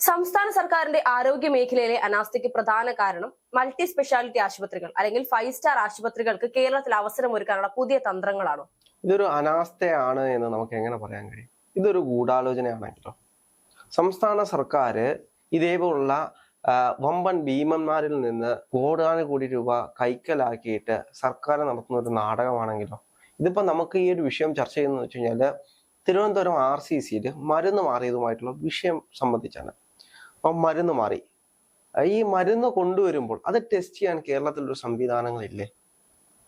സംസ്ഥാന സർക്കാരിന്റെ ആരോഗ്യ മേഖലയിലെ അനാസ്ഥയ്ക്ക് പ്രധാന കാരണം മൾട്ടി സ്പെഷ്യാലിറ്റി ആശുപത്രികൾ അല്ലെങ്കിൽ ഫൈവ് സ്റ്റാർ ആശുപത്രികൾക്ക് കേരളത്തിൽ അവസരം ഒരുക്കാനുള്ള പുതിയ തന്ത്രങ്ങളാണോ? ഇതൊരു അനാസ്ഥയാണ് എന്ന് നമുക്ക് എങ്ങനെ പറയാൻ കഴിയും? ഇതൊരു ഗൂഢാലോചനയാണെങ്കിലോ സംസ്ഥാന സർക്കാർ ഇതേപോലുള്ള വമ്പൻ ഭീമന്മാരിൽ നിന്ന് കോടാനുകോടി രൂപ കൈക്കലാക്കിയിട്ട് സർക്കാർ നടത്തുന്ന ഒരു നാടകമാണെങ്കിലോ ഇതിപ്പോ നമുക്ക് ഈ ഒരു വിഷയം ചർച്ച ചെയ്യുന്നത് വെച്ച് കഴിഞ്ഞാൽ തിരുവനന്തപുരം ആർ സി സിയിൽ മരുന്ന് മാറിയതുമായിട്ടുള്ള വിഷയം സംബന്ധിച്ചാണ്. മരുന്ന് മാറി. ഈ മരുന്ന് കൊണ്ടുവരുമ്പോൾ അത് ടെസ്റ്റ് ചെയ്യാൻ കേരളത്തിൽ ഒരു സംവിധാനങ്ങളില്ലേ?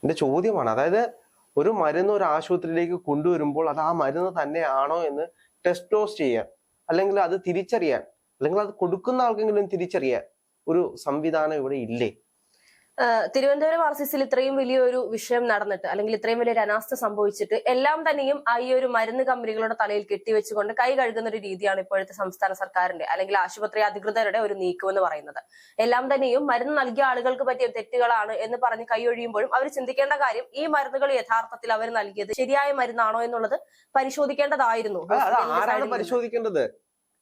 എന്റെ ചോദ്യമാണ്. അതായത് ഒരു മരുന്ന് ഒരു ആശുപത്രിയിലേക്ക് കൊണ്ടുവരുമ്പോൾ അത് ആ മരുന്ന് തന്നെയാണോ എന്ന് ടെസ്റ്റോസ് ചെയ്യാൻ അല്ലെങ്കിൽ അത് തിരിച്ചറിയാൻ അല്ലെങ്കിൽ അത് കൊടുക്കുന്ന ആൾക്കെങ്കിലും തിരിച്ചറിയാൻ ഒരു സംവിധാനം ഇവിടെ ഇല്ലേ? തിരുവനന്തപുരം ആർ സി സിയിൽ ഇത്രയും വലിയൊരു വിഷയം നടന്നിട്ട് അല്ലെങ്കിൽ ഇത്രയും വലിയൊരു അനാസ്ഥ സംഭവിച്ചിട്ട് എല്ലാം തന്നെയും ആ ഈ ഒരു മരുന്ന് കമ്പനികളുടെ തലയിൽ കെട്ടിവെച്ചുകൊണ്ട് കൈ കഴുകുന്ന ഒരു രീതിയാണ് ഇപ്പോഴത്തെ സംസ്ഥാന സർക്കാരിന്റെ അല്ലെങ്കിൽ ആശുപത്രി അധികൃതരുടെ ഒരു നീക്കം എന്ന് പറയുന്നത്. എല്ലാം തന്നെയും മരുന്ന് നൽകിയ ആളുകൾക്ക് പറ്റിയ തെറ്റുകളാണ് എന്ന് പറഞ്ഞ് കൈയൊഴിയുമ്പോഴും അവർ ചിന്തിക്കേണ്ട കാര്യം ഈ മരുന്നുകൾ യഥാർത്ഥത്തിൽ അവർ നൽകിയത് ശരിയായ മരുന്നാണോ എന്നുള്ളത് പരിശോധിക്കേണ്ടതായിരുന്നു. പരിശോധിക്കേണ്ടത്?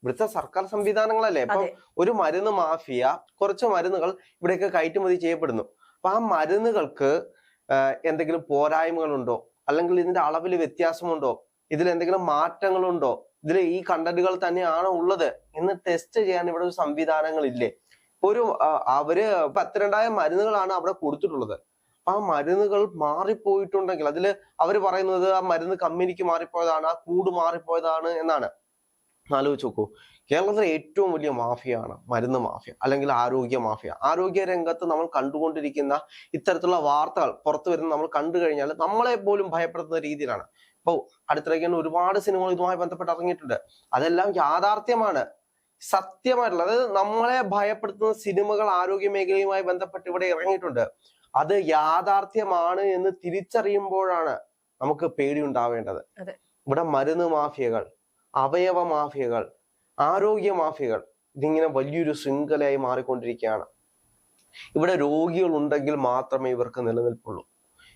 ഇവിടുത്തെ സർക്കാർ സംവിധാനങ്ങളല്ലേ? ഇപ്പൊ ഒരു മരുന്ന് മാഫിയ കുറച്ച് മരുന്നുകൾ ഇവിടെയൊക്കെ കയറ്റുമതി ചെയ്യപ്പെടുന്നു. അപ്പൊ ആ മരുന്നുകൾക്ക് എന്തെങ്കിലും പോരായ്മകളുണ്ടോ? അല്ലെങ്കിൽ ഇതിന്റെ അളവിൽ വ്യത്യാസമുണ്ടോ? ഇതിൽ എന്തെങ്കിലും മാറ്റങ്ങളുണ്ടോ? ഇതിൽ ഈ കണ്ടന്റുകൾ തന്നെയാണോ ഉള്ളത്? എന്ന് ടെസ്റ്റ് ചെയ്യാൻ ഇവിടെ ഒരു സംവിധാനങ്ങളില്ലേ? ഒരു അവർ പത്തിരണ്ടായിരം മരുന്നുകളാണ് അവിടെ കൊടുത്തിട്ടുള്ളത്. അപ്പൊ ആ മരുന്നുകൾ മാറിപ്പോയിട്ടുണ്ടെങ്കിൽ അതിൽ അവർ പറയുന്നത് ആ മരുന്ന് കമ്പനിക്ക് മാറിപ്പോയതാണ് ആ കൂട് മാറിപ്പോയതാണ് എന്നാണ്. ആലോചിച്ച് നോക്കൂ. കേരളത്തിലെ ഏറ്റവും വലിയ മാഫിയാണ് മരുന്ന് മാഫിയ അല്ലെങ്കിൽ ആരോഗ്യ മാഫിയ. ആരോഗ്യ രംഗത്ത് നമ്മൾ കണ്ടുകൊണ്ടിരിക്കുന്ന ഇത്തരത്തിലുള്ള വാർത്തകൾ പുറത്തു വരുന്ന നമ്മൾ കണ്ടു കഴിഞ്ഞാൽ നമ്മളെ പോലും ഭയപ്പെടുത്തുന്ന രീതിയിലാണ്. ഇപ്പോൾ അടുത്തിടയ്ക്കാണ് ഒരുപാട് സിനിമകൾ ഇതുമായി ബന്ധപ്പെട്ട് ഇറങ്ങിയിട്ടുണ്ട്. അതെല്ലാം യാഥാർത്ഥ്യമാണ്. സത്യമായിട്ടുള്ള അതായത് നമ്മളെ ഭയപ്പെടുത്തുന്ന സിനിമകൾ ആരോഗ്യ മേഖലയുമായി ബന്ധപ്പെട്ട് ഇവിടെ ഇറങ്ങിയിട്ടുണ്ട്. അത് യാഥാർത്ഥ്യമാണ് എന്ന് തിരിച്ചറിയുമ്പോഴാണ് നമുക്ക് പേടി ഉണ്ടാവേണ്ടത്. ഇവിടെ മരുന്ന് മാഫിയകൾ അവയവ മാഫിയകൾ ആരോഗ്യ മാഫിയകൾ ഇതിങ്ങനെ വലിയൊരു ശൃംഖലയായി മാറിക്കൊണ്ടിരിക്കുകയാണ്. ഇവിടെ രോഗികൾ ഉണ്ടെങ്കിൽ മാത്രമേ ഇവർക്ക് നിലനിൽപ്പുള്ളൂ.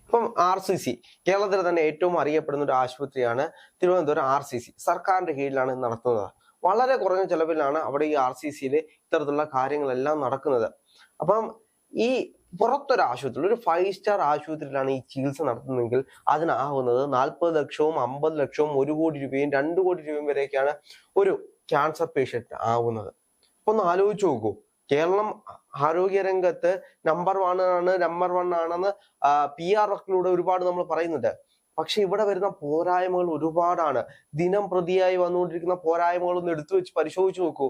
ഇപ്പം ആർ സി സി കേരളത്തിൽ തന്നെ ഏറ്റവും അറിയപ്പെടുന്ന ഒരു ആശുപത്രിയാണ് തിരുവനന്തപുരം ആർ സി സി. സർക്കാരിന്റെ കീഴിലാണ് നടത്തുന്നത്. വളരെ കുറഞ്ഞ ചെലവിലാണ് അവിടെ ഈ ആർ സി സിയിൽ ഇത്തരത്തിലുള്ള കാര്യങ്ങളെല്ലാം നടക്കുന്നത്. അപ്പം ഈ പുറത്തൊരു ആശുപത്രി ഒരു ഫൈവ് സ്റ്റാർ ആശുപത്രിയിലാണ് ഈ ചികിത്സ നടത്തുന്നതെങ്കിൽ അതിനാവുന്നത് നാൽപ്പത് ലക്ഷവും അമ്പത് ലക്ഷവും ഒരു കോടി രൂപയും രണ്ട് കോടി രൂപയും വരെയൊക്കെയാണ് ഒരു ക്യാൻസർ പേഷ്യന്റ് ആവുന്നത്. അപ്പൊ ഒന്ന് ആലോചിച്ച് നോക്കൂ. കേരളം ആരോഗ്യ രംഗത്ത് നമ്പർ വൺ ആണ് നമ്പർ വൺ ആണെന്ന് പി ആർ വർക്കിലൂടെ ഒരുപാട് നമ്മൾ പറയുന്നുണ്ട്. പക്ഷെ ഇവിടെ വരുന്ന പോരായ്മകൾ ഒരുപാടാണ്. ദിനം പ്രതിയായി വന്നുകൊണ്ടിരിക്കുന്ന പോരായ്മകൾ ഒന്ന് എടുത്തു വെച്ച് പരിശോധിച്ച് നോക്കൂ.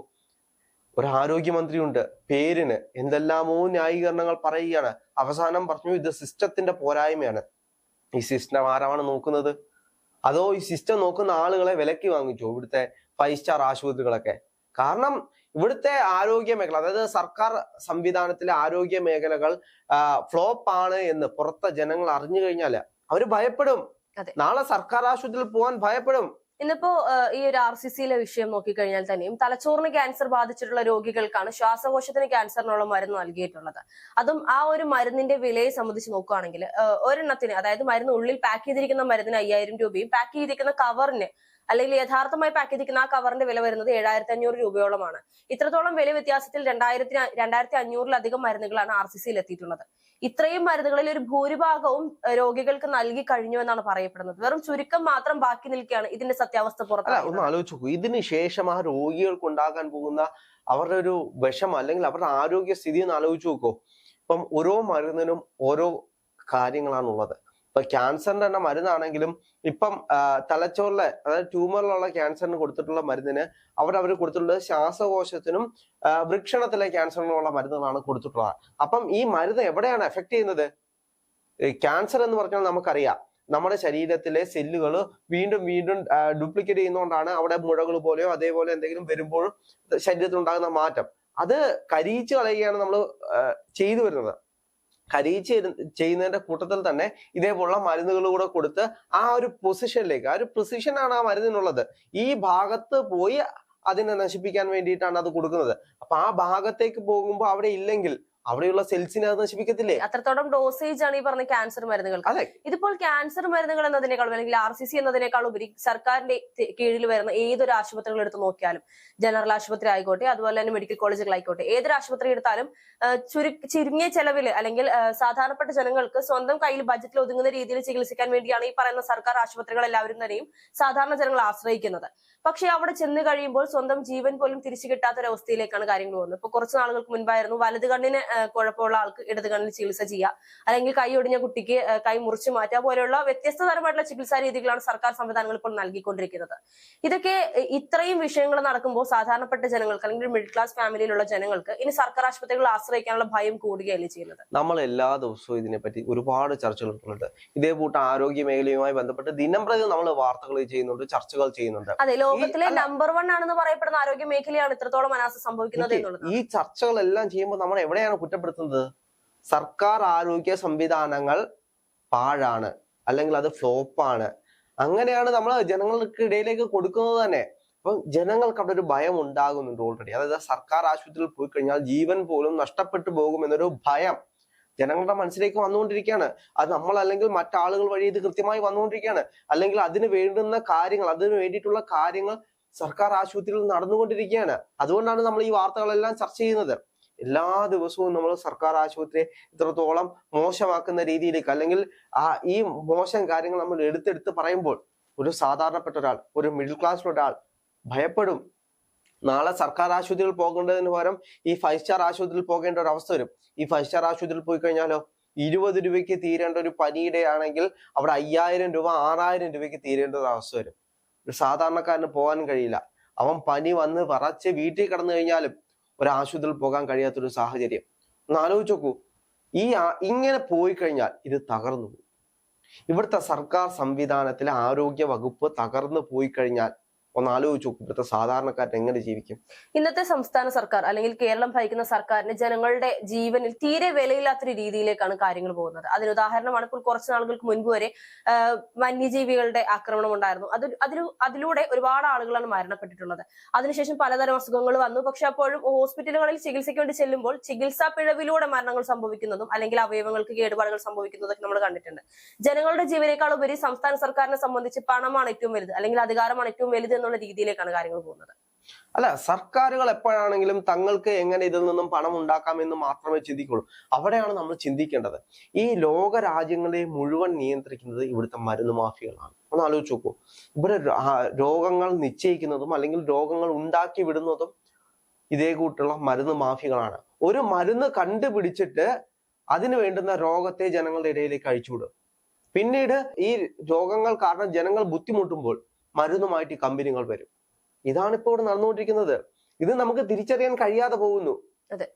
ഒരു ആരോഗ്യമന്ത്രിയുണ്ട് പേരിന് എന്തെല്ലാമോ ന്യായീകരണങ്ങൾ പറയുകയാണ്. അവസാനം പറഞ്ഞു ഇത് സിസ്റ്റത്തിന്റെ പോരായ്മയാണ്. ഈ സിസ്റ്റം ആരാണ് നോക്കുന്നത്? അതോ ഈ സിസ്റ്റം നോക്കുന്ന ആളുകളെ വിലക്കി വാങ്ങിച്ചോ ഇവിടുത്തെ ഫൈവ് സ്റ്റാർ ആശുപത്രികളൊക്കെ? കാരണം ഇവിടുത്തെ ആരോഗ്യ മേഖല അതായത് സർക്കാർ സംവിധാനത്തിലെ ആരോഗ്യ മേഖലകൾ ഫ്ലോപ്പ് ആണ് എന്ന് പുറത്തെ ജനങ്ങൾ അറിഞ്ഞു കഴിഞ്ഞാൽ അവർ ഭയപ്പെടും. നാളെ സർക്കാർ ആശുപത്രിയിൽ പോകാൻ ഭയപ്പെടും. ഇന്നിപ്പോ ഈ ഒരു ആർ സി സിയിലെ വിഷയം നോക്കിക്കഴിഞ്ഞാൽ തന്നെയും തലച്ചോറിന് ക്യാൻസർ ബാധിച്ചിട്ടുള്ള രോഗികൾക്കാണ് ശ്വാസകോശത്തിന് ക്യാൻസറിനുള്ള മരുന്ന് നൽകിയിട്ടുള്ളത്. അതും ആ ഒരു മരുന്നിന്റെ വിലയെ സംബന്ധിച്ച് നോക്കുകയാണെങ്കിൽ ഒരെണ്ണത്തിന് അതായത് മരുന്ന് ഉള്ളിൽ പാക്ക് ചെയ്തിരിക്കുന്ന മരുന്നിന് അയ്യായിരം രൂപയും പാക്ക് ചെയ്തിരിക്കുന്ന കവറിന് അല്ലെങ്കിൽ യഥാർത്ഥമായി പാക്ക് ചെയ്തിരിക്കുന്ന ആ കവറിന്റെ വില വരുന്നത് ഏഴായിരത്തി അഞ്ഞൂറ് രൂപയോളമാണ്. ഇത്രത്തോളം വില വ്യത്യാസത്തിൽ രണ്ടായിരത്തി രണ്ടായിരത്തി അഞ്ഞൂറിലധികം മരുന്നുകളാണ് ആർ സി സിയിൽ എത്തിയിട്ടുള്ളത്. ഇത്രയും മരുന്നുകളിൽ ഒരു ഭൂരിഭാഗവും രോഗികൾക്ക് നൽകി കഴിഞ്ഞു എന്നാണ് പറയപ്പെടുന്നത്. വെറും ചുരുക്കം മാത്രം ബാക്കി നിൽക്കുകയാണ് ഇതിന്റെ സത്യാവസ്ഥ പുറത്തു ഒന്ന് ആലോചിച്ച് ഇതിന് ശേഷം ആ രോഗികൾക്ക് ഉണ്ടാകാൻ പോകുന്ന അവരുടെ ഒരു വിഷമം അല്ലെങ്കിൽ അവരുടെ ആരോഗ്യ സ്ഥിതി ഒന്ന് ആലോചിച്ച് നോക്കൂ. ഇപ്പം ഓരോ മരുന്നിനും ഓരോ കാര്യങ്ങളാണുള്ളത്. ഇപ്പൊ ക്യാൻസറിന്റെ തന്നെ മരുന്നാണെങ്കിലും ഇപ്പം തലച്ചോറിലെ അതായത് ട്യൂമറിലുള്ള ക്യാൻസറിന് കൊടുത്തിട്ടുള്ള മരുന്നിന് അവർ അവർ കൊടുത്തിട്ടുള്ളത് ശ്വാസകോശത്തിനും വൃക്ഷണത്തിലെ ക്യാൻസറിനുള്ള മരുന്നുകളാണ് കൊടുത്തിട്ടുള്ളത്. അപ്പം ഈ മരുന്ന് എവിടെയാണ് എഫക്ട് ചെയ്യുന്നത്? ക്യാൻസർ എന്ന് പറഞ്ഞാൽ നമുക്കറിയാം. നമ്മുടെ ശരീരത്തിലെ സെല്ലുകൾ വീണ്ടും വീണ്ടും ഡ്യൂപ്ലിക്കേറ്റ് ചെയ്യുന്നതുകൊണ്ടാണ് അവിടെ മുഴകൾ പോലെയോ അതേപോലെ എന്തെങ്കിലും വരുമ്പോഴും ശരീരത്തിൽ ഉണ്ടാകുന്ന മാറ്റം. അത് കരിയിച്ച് കളയുകയാണ് നമ്മൾ ചെയ്തു വരുന്നത്. ഇരുന്ന് ചെയ്യുന്നതിന്റെ കൂട്ടത്തിൽ തന്നെ ഇതേപോലുള്ള മരുന്നുകൾ കൂടെ കൊടുത്ത് ആ ഒരു പൊസിഷനിലേക്ക് ആ ഒരു പൊസിഷൻ ആണ് ആ മരുന്നിനുള്ളത്. ഈ ഭാഗത്ത് പോയി അതിനെ നശിപ്പിക്കാൻ വേണ്ടിയിട്ടാണ് അത് കൊടുക്കുന്നത്. അപ്പൊ ആ ഭാഗത്തേക്ക് പോകുമ്പോൾ അവിടെ ഇല്ലെങ്കിൽ അവിടെയുള്ള സെൽസിനെ അത് നശിപ്പിക്കത്തില്ലേ? അത്രത്തോളം ഡോസേജ് ആണ് ഈ പറഞ്ഞ ക്യാൻസർ മരുന്നുകൾ ഇതിപ്പോൾ ക്യാൻസർ മരുന്നുകൾ എന്നതിനേക്കാളും അല്ലെങ്കിൽ ആർ സി സി എന്നതിനേക്കാളും ഉപരി സർക്കാരിന്റെ കീഴിൽ വരുന്ന ഏതൊരു ആശുപത്രികൾ എടുത്ത് നോക്കിയാലും ജനറൽ ആശുപത്രി ആയിക്കോട്ടെ അതുപോലെ തന്നെ മെഡിക്കൽ കോളേജുകളായിക്കോട്ടെ ഏതൊരു ആശുപത്രി എടുത്താലും ചുരു ചുരുങ്ങിയ ചെലവിൽ അല്ലെങ്കിൽ സാധാരണപ്പെട്ട ജനങ്ങൾക്ക് സ്വന്തം കയ്യിൽ ബജറ്റിൽ ഒതുങ്ങുന്ന രീതിയിൽ ചികിത്സിക്കാൻ വേണ്ടിയാണ് ഈ പറയുന്ന സർക്കാർ ആശുപത്രികൾ എല്ലാവരും തന്നെയും സാധാരണ ജനങ്ങൾ ആശ്രയിക്കുന്നത്. പക്ഷേ അവിടെ ചെന്ന് കഴിയുമ്പോൾ സ്വന്തം ജീവൻ പോലും തിരിച്ചു കിട്ടാത്ത ഒരു അവസ്ഥയിലേക്കാണ് കാര്യങ്ങൾ പോകുന്നത്. ഇപ്പൊ കുറച്ച് നാളുകൾക്ക് മുൻപായിരുന്നു വലത് കണ്ണിന് കുഴപ്പമുള്ള ആൾക്ക് ഇടത് കണ്ണിൽ ചികിത്സ ചെയ്യുക അല്ലെങ്കിൽ കൈ ഒടിഞ്ഞ കുട്ടിക്ക് കൈ മുറിച്ചു മാറ്റുക പോലെയുള്ള വ്യത്യസ്ത തരമായിട്ടുള്ള ചികിത്സാ രീതികളാണ് സർക്കാർ സംവിധാനങ്ങൾ ഇപ്പോൾ നൽകിക്കൊണ്ടിരിക്കുന്നത്. ഇതൊക്കെ ഇത്രയും വിഷയങ്ങൾ നടക്കുമ്പോൾ സാധാരണപ്പെട്ട ജനങ്ങൾക്ക് അല്ലെങ്കിൽ മിഡിൽ ക്ലാസ് ഫാമിലിയിലുള്ള ജനങ്ങൾക്ക് ഇനി സർക്കാർ ആശുപത്രികളിൽ ആശ്രയിക്കാനുള്ള ഭയം കൂടുകയല്ലേ ചെയ്യുന്നത്? നമ്മൾ എല്ലാ ദിവസവും ഇതിനെപ്പറ്റി ഒരുപാട് ചർച്ചകൾ നടത്തുന്നുണ്ട്. ഇതേ കൂട്ട ആരോഗ്യ മേഖലയുമായി ബന്ധപ്പെട്ട് ദിനം പ്രതി നമ്മൾ വാർത്തകൾ ചെയ്യുന്നുണ്ട് ചർച്ചകൾ ചെയ്യുന്നുണ്ട്. അതെ ലോകത്തിലെ നമ്പർ വൺ ആണെന്ന് പറയപ്പെടുന്ന ആരോഗ്യ മേഖലയാണ് ഇത്രത്തോളം അനാസ്ഥ സംഭവിക്കുന്നത് ഈ ചർച്ചകളെല്ലാം ചെയ്യുമ്പോൾ നമ്മൾ എവിടെയാണ് കുറ്റപ്പെടുത്തുന്നത്? സർക്കാർ ആരോഗ്യ സംവിധാനങ്ങൾ പാഴാണ്. അല്ലെങ്കിൽ അത് ഫ്ലോപ്പാണ്. അങ്ങനെയാണ് നമ്മൾ ജനങ്ങൾക്ക് ഇടയിലേക്ക് കൊടുക്കുന്നത് തന്നെ. അപ്പം ജനങ്ങൾക്ക് അവിടെ ഒരു ഭയം ഉണ്ടാകുന്നുണ്ട് ഓൾറെഡി അതായത് സർക്കാർ ആശുപത്രിയിൽ പോയി കഴിഞ്ഞാൽ ജീവൻ പോലും നഷ്ടപ്പെട്ടു പോകും എന്നൊരു ഭയം ജനങ്ങളുടെ മനസ്സിലേക്ക് വന്നുകൊണ്ടിരിക്കുകയാണ്. അത് നമ്മൾ അല്ലെങ്കിൽ മറ്റാളുകൾ വഴി ഇത് കൃത്യമായി വന്നുകൊണ്ടിരിക്കുകയാണ്. അല്ലെങ്കിൽ അതിന് വേണ്ടുന്ന കാര്യങ്ങൾ അതിന് വേണ്ടിയിട്ടുള്ള കാര്യങ്ങൾ സർക്കാർ ആശുപത്രിയിൽ നടന്നുകൊണ്ടിരിക്കുകയാണ്. അതുകൊണ്ടാണ് നമ്മൾ ഈ വാർത്തകളെല്ലാം ചർച്ച ചെയ്യുന്നത്. എല്ലാ ദിവസവും നമ്മൾ സർക്കാർ ആശുപത്രിയെ ഇത്രത്തോളം മോശമാക്കുന്ന രീതിയിലേക്ക് അല്ലെങ്കിൽ ആ ഈ മോശം കാര്യങ്ങൾ നമ്മൾ എടുത്തെടുത്ത് പറയുമ്പോൾ ഒരു സാധാരണപ്പെട്ട ഒരാൾ ഒരു മിഡിൽ ക്ലാസ്സിലുള്ള ഒരാൾ ഭയപ്പെടും. നാളെ സർക്കാർ ആശുപത്രിയിൽ പോകേണ്ടതിന് പകരം ഈ ഫൈവ് സ്റ്റാർ ആശുപത്രിയിൽ പോകേണ്ട ഒരു അവസ്ഥ വരും. ഈ ഫൈവ് സ്റ്റാർ ആശുപത്രിയിൽ പോയി കഴിഞ്ഞാലോ? ഇരുപത് രൂപയ്ക്ക് തീരേണ്ട ഒരു പനിയുടെ ആണെങ്കിൽ അവിടെ അയ്യായിരം രൂപ ആറായിരം രൂപയ്ക്ക് തീരേണ്ട ഒരു അവസ്ഥ വരും. ഒരു സാധാരണക്കാരന് പോകാൻ കഴിയില്ല. അവൻ പനി വന്ന് പറച്ച് വീട്ടിൽ കിടന്നു കഴിഞ്ഞാലും ഒരു ആശുപത്രിയിൽ പോകാൻ കഴിയാത്തൊരു സാഹചര്യം. ഒന്ന് ആലോചിച്ച് നോക്കൂ ഈ ഇങ്ങനെ പോയി കഴിഞ്ഞാൽ ഇത് തകർന്നു പോകും. ഇവിടുത്തെ സർക്കാർ സംവിധാനത്തിലെ ആരോഗ്യ വകുപ്പ് തകർന്നു പോയി കഴിഞ്ഞാൽ ഒന്ന് ആലോചിച്ച് നോക്കും ഇവിടുത്തെ സാധാരണക്കാരൻ എങ്ങനെ ജീവിക്കും? ഇന്നത്തെ സംസ്ഥാന സർക്കാർ അല്ലെങ്കിൽ കേരളം ഭരിക്കുന്ന സർക്കാരിന് ജനങ്ങളുടെ ജീവനിൽ തീരെ വിലയില്ലാത്തൊരു രീതിയിലേക്കാണ് കാര്യങ്ങൾ പോകുന്നത്. അതിന് ഉദാഹരണമാണ് ഇപ്പോൾ കുറച്ച് നാളുകൾക്ക് മുൻപ് വരെ വന്യജീവികളുടെ ആക്രമണം ഉണ്ടായിരുന്നു. അത് അതിലു അതിലൂടെ ഒരുപാട് ആളുകളാണ് മരണപ്പെട്ടിട്ടുള്ളത്. അതിനുശേഷം പലതരം അസുഖങ്ങൾ വന്നു. പക്ഷെ അപ്പോഴും ഹോസ്പിറ്റലുകളിൽ ചികിത്സയ്ക്ക് വേണ്ടി ചെല്ലുമ്പോൾ ചികിത്സാ പിഴവിലൂടെ മരണങ്ങൾ സംഭവിക്കുന്നതും അല്ലെങ്കിൽ അവയവങ്ങൾക്ക് കേടുപാടുകൾ സംഭവിക്കുന്നതൊക്കെ നമ്മൾ കണ്ടിട്ടുണ്ട്. ജനങ്ങളുടെ ജീവനേക്കാൾ ഉപരി സംസ്ഥാന സർക്കാരിനെ സംബന്ധിച്ച് പണമാണ് ഏറ്റവും വലുത് അല്ലെങ്കിൽ അധികാരമാണ് ഏറ്റവും വലുത് എന്നുള്ള രീതിയിലേക്കാണ് കാര്യങ്ങൾ പോകുന്നത്. അല്ല സർക്കാരുകൾ എപ്പോഴാണെങ്കിലും തങ്ങൾക്ക് എങ്ങനെ ഇതിൽ നിന്നും പണം ഉണ്ടാക്കാമെന്ന് മാത്രമേ ചിന്തിക്കുള്ളൂ. അവിടെയാണ് നമ്മൾ ചിന്തിക്കേണ്ടത്. ഈ ലോക രാജ്യങ്ങളെ മുഴുവൻ നിയന്ത്രിക്കുന്നത് ഇവിടുത്തെ മരുന്ന് മാഫിയകളാണ്. ഒന്ന് ആലോചിച്ച് നോക്കൂ. ഇവിടെ രോഗങ്ങൾ നിശ്ചയിക്കുന്നതും അല്ലെങ്കിൽ രോഗങ്ങൾ ഉണ്ടാക്കി വിടുന്നതും ഇതേ കൂട്ടുള്ള മരുന്ന് മാഫികളാണ് ഒരു മരുന്ന് കണ്ടുപിടിച്ചിട്ട് അതിന് വേണ്ടുന്ന രോഗത്തെ ജനങ്ങളുടെ ഇടയിലേക്ക് അഴിച്ചുവിടും. പിന്നീട് ഈ രോഗങ്ങൾ കാരണം ജനങ്ങൾ ബുദ്ധിമുട്ടുമ്പോൾ മരുന്നുമായിട്ട് ഈ കമ്പനികൾ വരും. ഇതാണ് ഇപ്പോൾ ഇവിടെ നടന്നുകൊണ്ടിരിക്കുന്നത്. ഇത് നമുക്ക് തിരിച്ചറിയാൻ കഴിയാതെ പോകുന്നു. അതെ.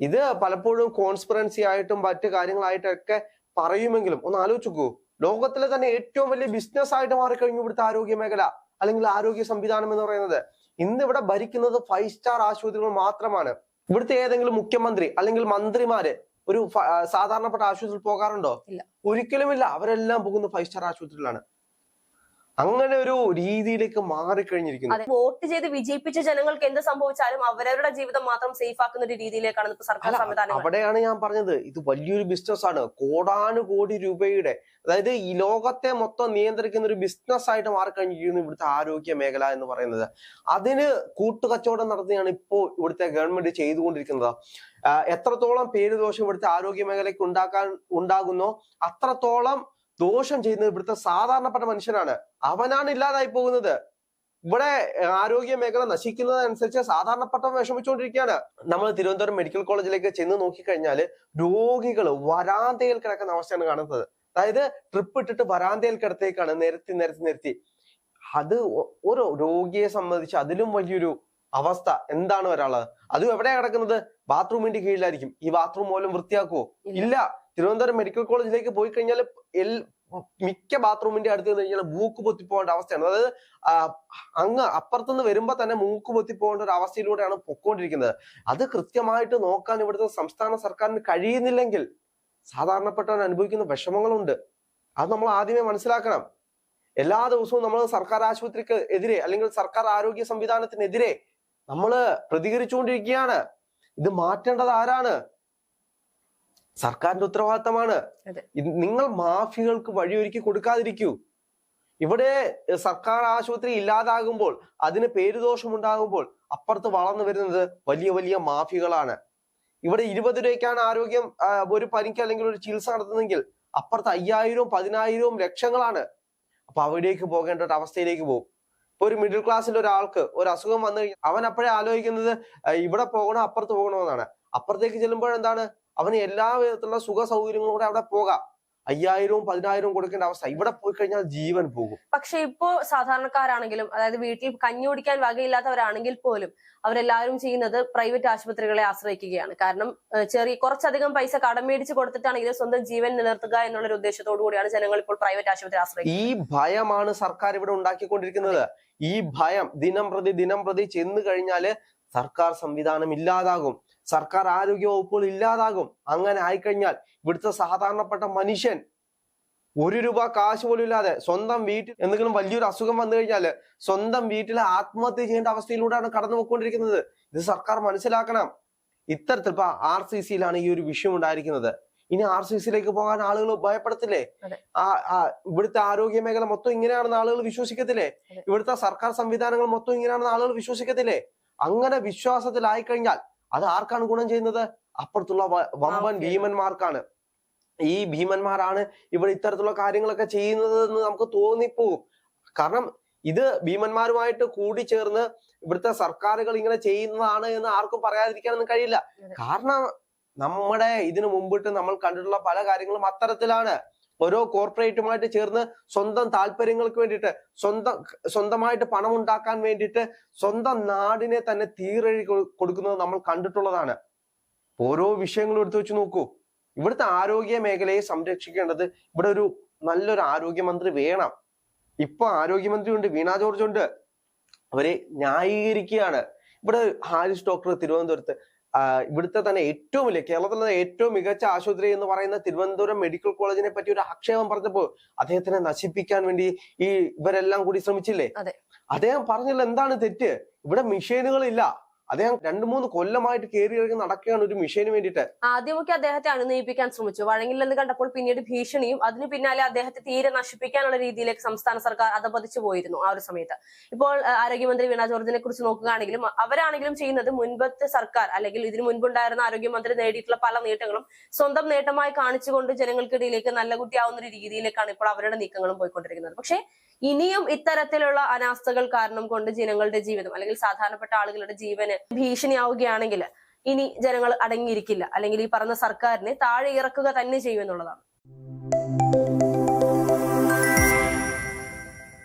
ഇത് പലപ്പോഴും കോൺസ്പിറൻസി ആയിട്ടും മറ്റു കാര്യങ്ങളായിട്ടൊക്കെ പറയുമെങ്കിലും ഒന്ന് ആലോചിക്കൂ ലോകത്തിലെ തന്നെ ഏറ്റവും വലിയ ബിസിനസ് ആയിട്ട് മാറിക്കഴിഞ്ഞു ഇവിടുത്തെ ആരോഗ്യ മേഖല അല്ലെങ്കിൽ ആരോഗ്യ സംവിധാനം എന്ന് പറയുന്നത്. ഇന്ന് ഇവിടെ ഭരിക്കുന്നത് ഫൈവ് സ്റ്റാർ ആശുപത്രികൾ മാത്രമാണ്. ഇവിടുത്തെ ഏതെങ്കിലും മുഖ്യമന്ത്രി അല്ലെങ്കിൽ മന്ത്രിമാര് ഒരു സാധാരണപ്പെട്ട ആശുപത്രിയിൽ പോകാറുണ്ടോ? ഇല്ല. ഒരിക്കലുമില്ല. അവരെല്ലാം പോകുന്നത് ഫൈവ് സ്റ്റാർ ആശുപത്രിയിലാണ്. അങ്ങനെ ഒരു രീതിയിലേക്ക് മാറിക്കഴിഞ്ഞിരിക്കുന്നു. വോട്ട് ചെയ്ത് വിജയിപ്പിച്ച ജനങ്ങൾക്ക് എന്ത് സംഭവിച്ചാലും അവരവരുടെ ജീവിതം മാത്രം സേഫ് ആക്കുന്ന ഒരു രീതിയിലേക്കാണ് ഇപ്പൊ സർക്കാർ സംവിധാനം അവിടെയാണ് ഞാൻ പറഞ്ഞത്. ഇത് വലിയൊരു ബിസിനസ് ആണ് കോടാനുകോടി രൂപയുടെ അതായത് ഈ ലോകത്തെ മൊത്തം നിയന്ത്രിക്കുന്ന ഒരു ബിസിനസ് ആയിട്ട് മാറിക്കഴിഞ്ഞിരിക്കുന്നു ഇവിടുത്തെ ആരോഗ്യ മേഖല എന്ന് പറയുന്നത്. അതിന് കൂട്ടുകച്ചവടം നടത്തിയാണ് ഇപ്പോൾ ഇവിടുത്തെ ഗവൺമെന്റ് ചെയ്തുകൊണ്ടിരിക്കുന്നത്. എത്രത്തോളം പേര് ദോഷം ഇവിടുത്തെ ആരോഗ്യ മേഖലയ്ക്ക് ഉണ്ടാക്കാൻ ഉണ്ടാകുന്നോ അത്രത്തോളം ദോഷം ചെയ്യുന്നത് ഇവിടുത്തെ സാധാരണപ്പെട്ട മനുഷ്യനാണ്. അവനാണ് ഇല്ലാതായി പോകുന്നത്. ഇവിടെ ആരോഗ്യ മേഖല നശിക്കുന്നതനുസരിച്ച് സാധാരണപ്പെട്ടവൻ വിഷമിച്ചുകൊണ്ടിരിക്കുകയാണ്. നമ്മൾ തിരുവനന്തപുരം മെഡിക്കൽ കോളേജിലേക്ക് ചെന്ന് നോക്കിക്കഴിഞ്ഞാൽ രോഗികൾ വരാന്തയിൽ കിടക്കുന്ന അവസ്ഥയാണ് കാണുന്നത്. അതായത് ട്രിപ്പ് ഇട്ടിട്ട് വരാന്തയിൽ കിടത്തേക്കാണ് നിരത്തി നിരത്തി നിരത്തി. അത് ഒരു രോഗിയെ സംബന്ധിച്ച് അതിലും വലിയൊരു അവസ്ഥ എന്താണ് വരാനുള്ളത് അതും എവിടെയാ കിടക്കുന്നത്? ബാത്റൂമിന്റെ കീഴിലായിരിക്കും. ഈ ബാത്റൂം പോലും വൃത്തിയാക്കുവോ? ഇല്ല. തിരുവനന്തപുരം മെഡിക്കൽ കോളേജിലേക്ക് പോയി കഴിഞ്ഞാൽ എൽ മിക്ക ബാത്റൂമിന്റെ അടുത്ത് നിന്ന് കഴിഞ്ഞാൽ മൂക്ക് പൊത്തിപ്പോകേണ്ട അവസ്ഥയാണ്. അതായത് അങ്ങ് അപ്പുറത്തുനിന്ന് വരുമ്പോ തന്നെ മൂക്ക് പൊത്തിപ്പോകേണ്ട ഒരു അവസ്ഥയിലൂടെയാണ് പൊക്കോണ്ടിരിക്കുന്നത്. അത് കൃത്യമായിട്ട് നോക്കാൻ ഇവിടുത്തെ സംസ്ഥാന സർക്കാരിന് കഴിയുന്നില്ലെങ്കിൽ സാധാരണപ്പെട്ടവൻ അനുഭവിക്കുന്ന വിഷമങ്ങളുണ്ട്. അത് നമ്മൾ ആദ്യമേ മനസ്സിലാക്കണം. എല്ലാ ദിവസവും നമ്മൾ സർക്കാർ ആശുപത്രിക്ക് എതിരെ അല്ലെങ്കിൽ സർക്കാർ ആരോഗ്യ സംവിധാനത്തിനെതിരെ നമ്മൾ പ്രതികരിച്ചുകൊണ്ടിരിക്കുകയാണ്. ഇത് മാറ്റേണ്ടത് ആരാണ്? സർക്കാരിന്റെ ഉത്തരവാദിത്തമാണ്. നിങ്ങൾ മാഫികൾക്ക് വഴിയൊരുക്കി കൊടുക്കാതിരിക്കൂ. ഇവിടെ സർക്കാർ ആശുപത്രി ഇല്ലാതാകുമ്പോൾ അതിന് പേരുദോഷം ഉണ്ടാകുമ്പോൾ അപ്പുറത്ത് വളർന്നു വരുന്നത് വലിയ വലിയ മാഫികളാണ്. ഇവിടെ ഇരുപത് രൂപയ്ക്കാണ് ആരോഗ്യം ഒരു പനിക്ക് അല്ലെങ്കിൽ ഒരു ചികിത്സ നടത്തുന്നെങ്കിൽ അപ്പുറത്ത് അയ്യായിരവും പതിനായിരവും ലക്ഷങ്ങളാണ്. അപ്പൊ അവിടേക്ക് പോകേണ്ട ഒരു അവസ്ഥയിലേക്ക് പോകും. ഒരു മിഡിൽ ക്ലാസ്സിലെ ഒരാൾക്ക് ഒരു അസുഖം വന്നു കഴിഞ്ഞാൽ അവൻ അപ്പോഴേ ആലോചിക്കുന്നത് ഇവിടെ പോകണോ അപ്പുറത്ത് പോകണമെന്നാണ് അപ്പുറത്തേക്ക് ചെല്ലുമ്പോൾ എന്താണ് അവന് എല്ലാ വിധത്തിലുള്ള സുഖ സൗകര്യങ്ങളും കൂടെ അവിടെ പോകാം. അയ്യായിരവും പതിനായിരവും കൊടുക്കേണ്ട അവസ്ഥ. ഇവിടെ പോയി കഴിഞ്ഞാൽ ജീവൻ പോകും. പക്ഷെ ഇപ്പോ സാധാരണക്കാരാണെങ്കിലും അതായത് വീട്ടിൽ കഞ്ഞി കുടിക്കാൻ വകയില്ലാത്തവരാണെങ്കിൽ പോലും അവരെല്ലാവരും ചെയ്യുന്നത് പ്രൈവറ്റ് ആശുപത്രികളെ ആശ്രയിക്കുകയാണ്. കാരണം ചെറിയ കുറച്ചധികം പൈസ കടം മേടിച്ച് കൊടുത്തിട്ടാണെങ്കിലും സ്വന്തം ജീവൻ നിലനിർത്തുക എന്നുള്ള ഒരു ഉദ്ദേശത്തോടു കൂടിയാണ് ജനങ്ങൾ ഇപ്പോൾ പ്രൈവറ്റ് ആശുപത്രി ആശ്രയിക്കുന്നത്. ഈ ഭയമാണ് സർക്കാർ ഇവിടെ ഉണ്ടാക്കിക്കൊണ്ടിരിക്കുന്നത്. ഈ ഭയം ദിനം പ്രതി ദിനം പ്രതി ചെന്ന് കഴിഞ്ഞാൽ സർക്കാർ സംവിധാനം ഇല്ലാതാകും. സർക്കാർ ആരോഗ്യ വകുപ്പുകൾ ഇല്ലാതാകും. അങ്ങനെ ആയിക്കഴിഞ്ഞാൽ ഇവിടുത്തെ സാധാരണപ്പെട്ട മനുഷ്യൻ ഒരു രൂപ കാശ് പോലും ഇല്ലാതെ സ്വന്തം വീട്ടിൽ എന്തെങ്കിലും വലിയൊരു അസുഖം വന്നു കഴിഞ്ഞാൽ സ്വന്തം വീട്ടിൽ ആത്മഹത്യ ചെയ്യേണ്ട അവസ്ഥയിലൂടെയാണ് കടന്നു പോയിക്കൊണ്ടിരിക്കുന്നത്. ഇത് സർക്കാർ മനസ്സിലാക്കണം. ഇത്തരത്തിൽ ഇപ്പൊ ആർ സി സിയിലാണ് ഈ ഒരു വിഷയം ഉണ്ടായിരിക്കുന്നത്. ഇനി ആർ സി സിയിലേക്ക് പോകാൻ ആളുകൾ ഭയപ്പെടത്തില്ലേ? ഇവിടുത്തെ ആരോഗ്യ മേഖല മൊത്തം ഇങ്ങനെയാണെന്ന് ആളുകൾ വിശ്വസിക്കത്തില്ലേ. ഇവിടുത്തെ സർക്കാർ സംവിധാനങ്ങൾ മൊത്തം ഇങ്ങനെയാണെന്ന് ആളുകൾ വിശ്വസിക്കത്തില്ലേ? അങ്ങനെ വിശ്വാസത്തിലായി കഴിഞ്ഞാൽ അത് ആർക്കാണ് ഗുണം ചെയ്യുന്നത്? അപ്പുറത്തുള്ള വമ്പൻ. ഭീമന്മാർക്കാണ്. ഈ ഭീമന്മാരാണ് ഇവിടെ ഇത്തരത്തിലുള്ള കാര്യങ്ങളൊക്കെ ചെയ്യുന്നത് എന്ന് നമുക്ക് തോന്നിപ്പോവും. കാരണം ഇത് ഭീമന്മാരുമായിട്ട് കൂടിച്ചേർന്ന് ഇവിടുത്തെ സർക്കാരുകൾ ഇങ്ങനെ ചെയ്യുന്നതാണ് എന്ന് ആർക്കും പറയാതിരിക്കാനൊന്നും കഴിയില്ല. കാരണം നമ്മുടെ ഇതിനു മുമ്പിട്ട് നമ്മൾ കണ്ടിട്ടുള്ള പല കാര്യങ്ങളും അത്തരത്തിലാണ്. ഓരോ കോർപ്പറേറ്റുമായിട്ട് ചേർന്ന് സ്വന്തം താല്പര്യങ്ങൾക്ക് വേണ്ടിയിട്ട് സ്വന്തം സ്വന്തമായിട്ട് പണം ഉണ്ടാക്കാൻ വേണ്ടിയിട്ട് സ്വന്തം നാടിനെ തന്നെ തീറഴി കൊടുക്കുന്നത് നമ്മൾ കണ്ടിട്ടുള്ളതാണ്. ഓരോ വിഷയങ്ങളും എടുത്തു വെച്ച് നോക്കൂ. ഇവിടുത്തെ ആരോഗ്യ മേഖലയെ സംരക്ഷിക്കേണ്ടത് ഇവിടെ ഒരു നല്ലൊരു ആരോഗ്യമന്ത്രി വേണം. ഇപ്പൊ ആരോഗ്യമന്ത്രി ഉണ്ട് വീണ ജോർജ് ഉണ്ട്. അവരെ ന്യായീകരിക്കുകയാണ്. ഇവിടെ ഹാരിസ് ഡോക്ടർ തിരുവനന്തപുരത്ത് ഇവിടുത്തെ തന്നെ ഏറ്റവും വലിയ കേരളത്തിലെ ഏറ്റവും മികച്ച ആശുപത്രി എന്ന് പറയുന്ന തിരുവനന്തപുരം മെഡിക്കൽ കോളേജിനെ പറ്റി ഒരു ആക്ഷേപം പറഞ്ഞപ്പോൾ അദ്ദേഹത്തിനെ നശിപ്പിക്കാൻ വേണ്ടി ഈ ഇവരെല്ലാം കൂടി ശ്രമിച്ചില്ലേ? അദ്ദേഹം പറഞ്ഞില്ല എന്താണ് തെറ്റ്? ഇവിടെ മിഷീനുകളില്ല. അദ്ദേഹം രണ്ടു മൂന്ന് കൊല്ലമായിട്ട് കയറി ഇറങ്ങി നടക്കുകയാണ് ഒരു മിഷന് വേണ്ടിയിട്ട്. ആദ്യമൊക്കെ അദ്ദേഹത്തെ അനുനയിപ്പിക്കാൻ ശ്രമിച്ചു. വഴങ്ങില്ലെന്ന് കണ്ടപ്പോൾ പിന്നീട് ഭീഷണിയും അതിന് പിന്നാലെ അദ്ദേഹത്തെ തീരെ നശിപ്പിക്കാനുള്ള രീതിയിലേക്ക് സംസ്ഥാന സർക്കാർ അധപതിച്ചു പോയിരുന്നു ആ ഒരു സമയത്ത്. ഇപ്പോൾ ആരോഗ്യമന്ത്രി വീണ ജോർജിനെ കുറിച്ച് നോക്കുകയാണെങ്കിലും അവരാണെങ്കിലും ചെയ്യുന്നത് മുൻപത്തെ സർക്കാർ അല്ലെങ്കിൽ ഇതിനു മുൻപുണ്ടായിരുന്ന ആരോഗ്യമന്ത്രി നേടിയിട്ടുള്ള പല നേട്ടങ്ങളും സ്വന്തം നേട്ടമായി കാണിച്ചുകൊണ്ട് ജനങ്ങൾക്കിടയിലേക്ക് നല്ല കുട്ടിയാവുന്ന ഒരു രീതിയിലേക്കാണ് ഇപ്പോൾ അവരുടെ നീക്കങ്ങളും പോയിക്കൊണ്ടിരിക്കുന്നത്. പക്ഷേ ഇനിയും ഇത്തരത്തിലുള്ള അനാസ്ഥകൾ കാരണം കൊണ്ട് ജനങ്ങളുടെ ജീവിതം അല്ലെങ്കിൽ സാധാരണപ്പെട്ട ആളുകളുടെ ജീവന് ഭീഷണിയാവുകയാണെങ്കിൽ ഇനി ജനങ്ങൾ അടങ്ങിയിരിക്കില്ല. അല്ലെങ്കിൽ ഈ പറഞ്ഞ സർക്കാരിനെ താഴെ ഇറക്കുക തന്നെ ചെയ്യുമെന്നുള്ളതാണ്